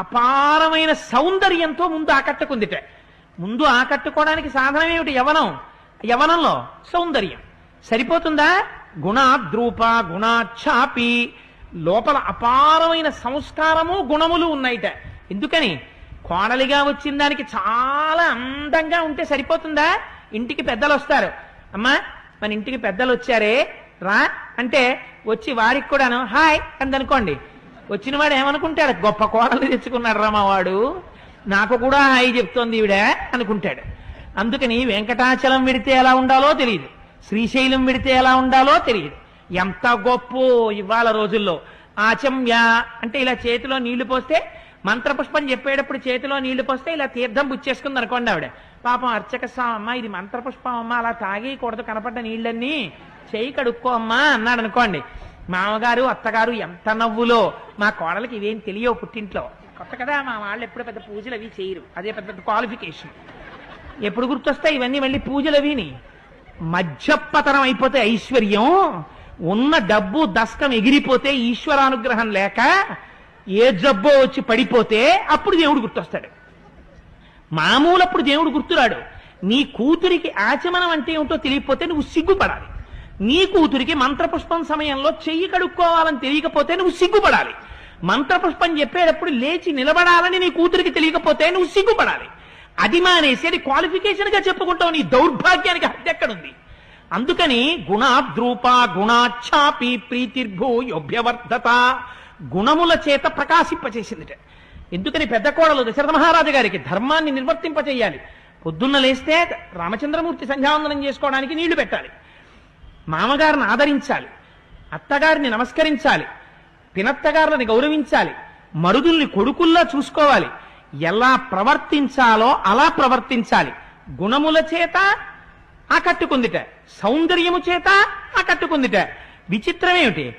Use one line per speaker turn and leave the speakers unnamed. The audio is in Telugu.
అపారమైన సౌందర్యంతో ముందు ఆకట్టుకుందిట. ముందు ఆకట్టుకోవడానికి సాధనం ఏమిటి యవనం. యవనంలో సౌందర్యం. సరిపోతుందా? గుణాద్రూప గుణాఛాపి. లోపల అపారమైన సంస్కారము గుణములు ఉన్నాయిట. ఎందుకని? కోడలిగా వచ్చిన దానికి చాలా అందంగా ఉంటే సరిపోతుందా? ఇంటికి పెద్దలు వస్తారు. అమ్మా మన ఇంటికి పెద్దలు వచ్చారే? రా. అంటే వచ్చి వారికి కూడాను హాయ్ అందనుకోండి. వచ్చిన వాడు ఏమనుకుంటాడు? గొప్ప కోడలు తెచ్చుకున్నాడు రా వాడు. నాకు కూడా హాయి చెప్తోంది ఈవిడ అనుకుంటాడు. అందుకని వెంకటాచలం విడితే ఎలా ఉండాలో తెలియదు. శ్రీశైలం విడితే ఎలా ఉండాలో తెలియదు. ఎంత గొప్ప ఇవాళ రోజుల్లో. ఆచమ్య అంటే ఇలా చేతిలో నీళ్ళు పోస్తే మంత్రపుష్పం చెప్పేటప్పుడు చేతిలో నీళ్ళు పోస్తే ఇలా తీర్థం బుచ్చేసుకుంది అనుకోండి ఆవిడ. పాపం అర్చక స్వామి అమ్మ ఇది మంత్రపుష్పం అమ్మ అలా తాగేయకూడదు కనపడ్డ నీళ్ళన్నీ. చేయి కడుక్కో అమ్మా అన్నాడు అనుకోండి. మామగారు అత్తగారు ఎంత నవ్వులో. మా కోడలకి ఇవేం తెలియవు పుట్టింట్లో. కొత్త కదా మా వాళ్ళు ఎప్పుడు పెద్ద పూజలు అవి చేయరు. అదే పెద్ద క్వాలిఫికేషన్ ఎప్పుడు గుర్తొస్తాయి ఇవన్నీ మళ్ళీ పూజలు అవిని? మధ్యపతనం అయిపోతే ఐశ్వర్యం ఉన్న డబ్బు దస్కం ఎగిరిపోతే ఈశ్వరానుగ్రహం లేక ఏ జబ్బో వచ్చి పడిపోతే అప్పుడు దేవుడు గుర్తొస్తాడు. మామూలప్పుడు దేవుడు గుర్తురాడు. నీ కూతురికి ఆచమనం అంటే ఏమిటో తెలియకపోతే నువ్వు సిగ్గుపడాలి. నీ కూతురికి మంత్రపుష్పం సమయంలో చెయ్యి కడుక్కోవాలని తెలియకపోతే నువ్వు సిగ్గుపడాలి. మంత్రపుష్పం చెప్పేటప్పుడు లేచి నిలబడాలని నీ కూతురికి తెలియకపోతే నువ్వు సిగ్గుపడాలి. అది మానేసి అది క్వాలిఫికేషన్గా చెప్పుకుంటావు నీ దౌర్భాగ్యానికి హద్దు ఎక్కడుంది? అందుకని గుణాద్రూప గుణాఛాపి ప్రీతిర్భూ యోభ్యవర్ధత గుణముల చేత ప్రకాశింపచేసిందిట. ఎందుకని పెద్ద కోడలు దశరథ మహారాజు గారికి ధర్మాన్ని నిర్వర్తింపచేయాలి. పొద్దున్న లేస్తే రామచంద్రమూర్తి సంధ్యావందనం చేసుకోవడానికి నీళ్ళు పెట్టాలి. మామగారిని ఆదరించాలి అత్తగారిని నమస్కరించాలి పినత్తగారులని గౌరవించాలి మరుదుల్ని కొడుకుల్లా చూసుకోవాలి ఎలా ప్రవర్తించాలో అలా ప్రవర్తించాలి. గుణముల చేత ఆకట్టుకుందిట సౌందర్యము చేత ఆకట్టుకుందిట. విచిత్రమేమిటి?